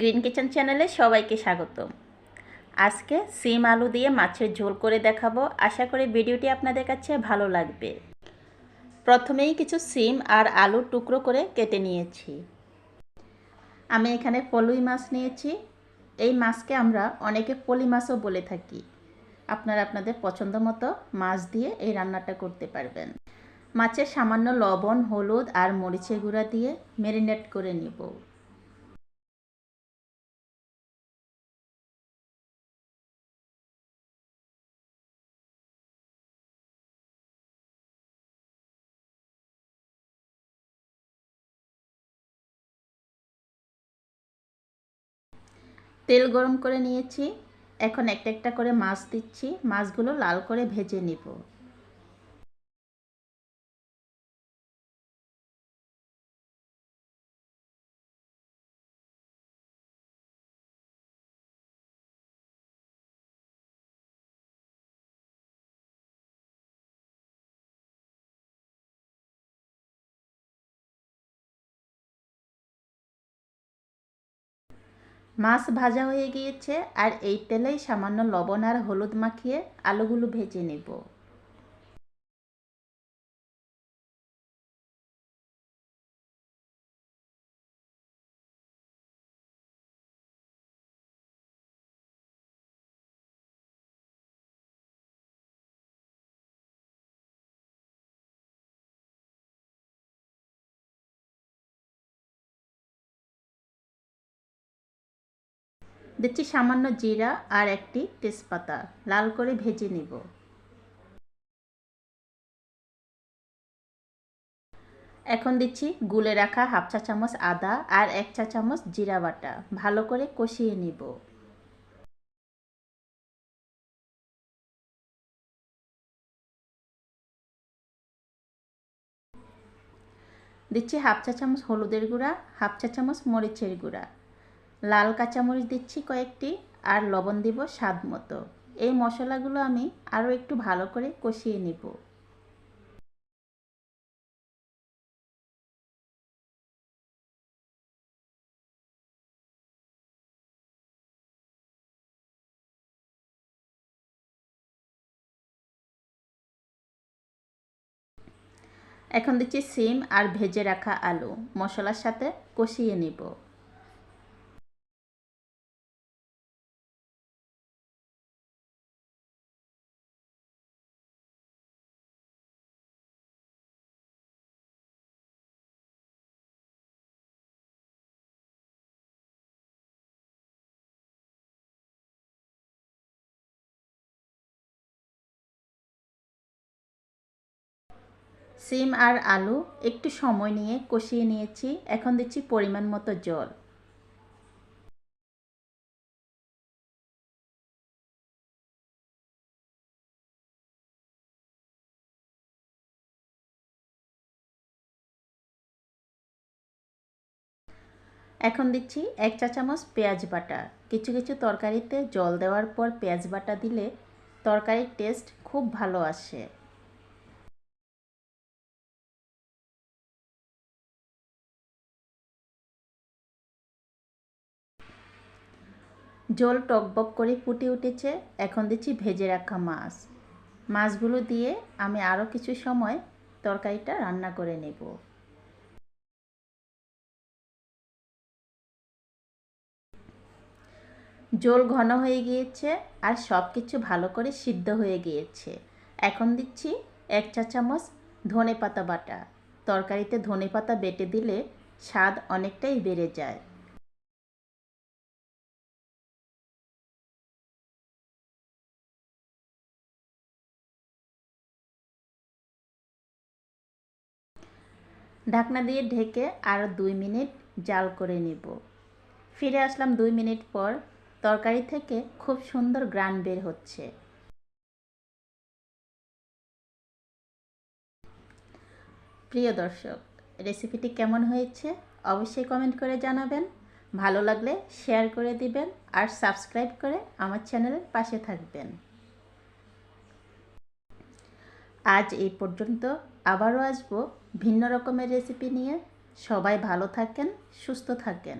Green kitchen চ্যানেলে সবাইকে স্বাগত আজকে সিম আলু দিয়ে মাছের ঝোল করে দেখাবো। আশা করি ভিডিওটি আপনাদের কাছে ভালো লাগবে। প্রথমেই কিছু সিম আর আলু টুকরো করে কেটে নিয়েছি। আমি এখানে পলুই মাছ নিয়েছি। এই মাছকে আমরা অনেকে পলি মাছও বলে থাকি। আপনারা আপনাদের পছন্দ মতো মাছ দিয়ে এই রান্নাটা করতে পারবেন। মাছের সামান্য লবণ, হলুদ আর মরিচের গুঁড়া দিয়ে ম্যারিনেট করে নিব। তেল গরম করে নিয়েছি। এখন একটা একটা করে মাছ দিচ্ছি। মাছগুলো লাল করে ভেজে নিব। মাছ ভাজা হয়ে গিয়েছে, আর এই তেলেই সামান্য লবণ আর হলুদ মাখিয়ে আলুগুলো ভেজে নেব। দিচ্ছি সামান্য জিরা আর একটি তেজপাতা। লাল করে ভেজে নেব। এখন দিচ্ছি গুলে রাখা হাফ চা চামচ আদা আর এক চা চামচ জিরা বাটা। ভালো করে কষিয়ে নিব। দিচ্ছি হাফ চা চামচ হলুদের গুঁড়া, হাফ চা চামচ মরিচের গুঁড়া। লাল কাঁচামরিচ দিচ্ছি কয়েকটি আর লবণ দিব স্বাদ মতো। এই মশলাগুলো আমি আরও একটু ভালো করে কষিয়ে নিব। এখন দিচ্ছি সিম আর ভেজে রাখা আলু। মশলার সাথে কষিয়ে নিব। সিম আর আলু একটু সময় নিয়ে কষিয়ে নিয়েছি। এখন দিচ্ছি পরিমাণ মতো জল। এখন দিচ্ছি এক চা চামচ পেঁয়াজ বাটা। কিছু কিছু তরকারিতে জল দেওয়ার পর পেঁয়াজ বাটা দিলে তরকারির টেস্ট খুব ভালো আসে। জল টকবক করে ফুটে উঠেছে। এখন দিচ্ছি ভেজে রাখা মাছ। মাছগুলো দিয়ে আমি আরও কিছু সময় তরকারিটা রান্না করে নেব। জল ঘন হয়ে গিয়েছে আর সব কিছু ভালো করে সিদ্ধ হয়ে গিয়েছে। এখন দিচ্ছি এক চা চামচ ধনে পাতা বাটা। তরকারিতে ধনে পাতা বেটে দিলে স্বাদ অনেকটাই বেড়ে যায়। ঢাকনা দিয়ে ঢেকে আরও দুই মিনিট জাল করে নিব। ফিরে আসলাম দুই মিনিট পর তরকারি থেকে খুব সুন্দর গ্রান বের হচ্ছে। প্রিয় দর্শক, রেসিপিটি কেমন হয়েছে অবশ্যই কমেন্ট করে জানাবেন। ভালো লাগলে শেয়ার করে দিবেন আর সাবস্ক্রাইব করে আমার চ্যানেলের পাশে থাকবেন। আজ এই পর্যন্ত আবারও আসব ভিন্ন রকমের রেসিপি নিয়ে সবাই ভালো থাকেন সুস্থ থাকেন।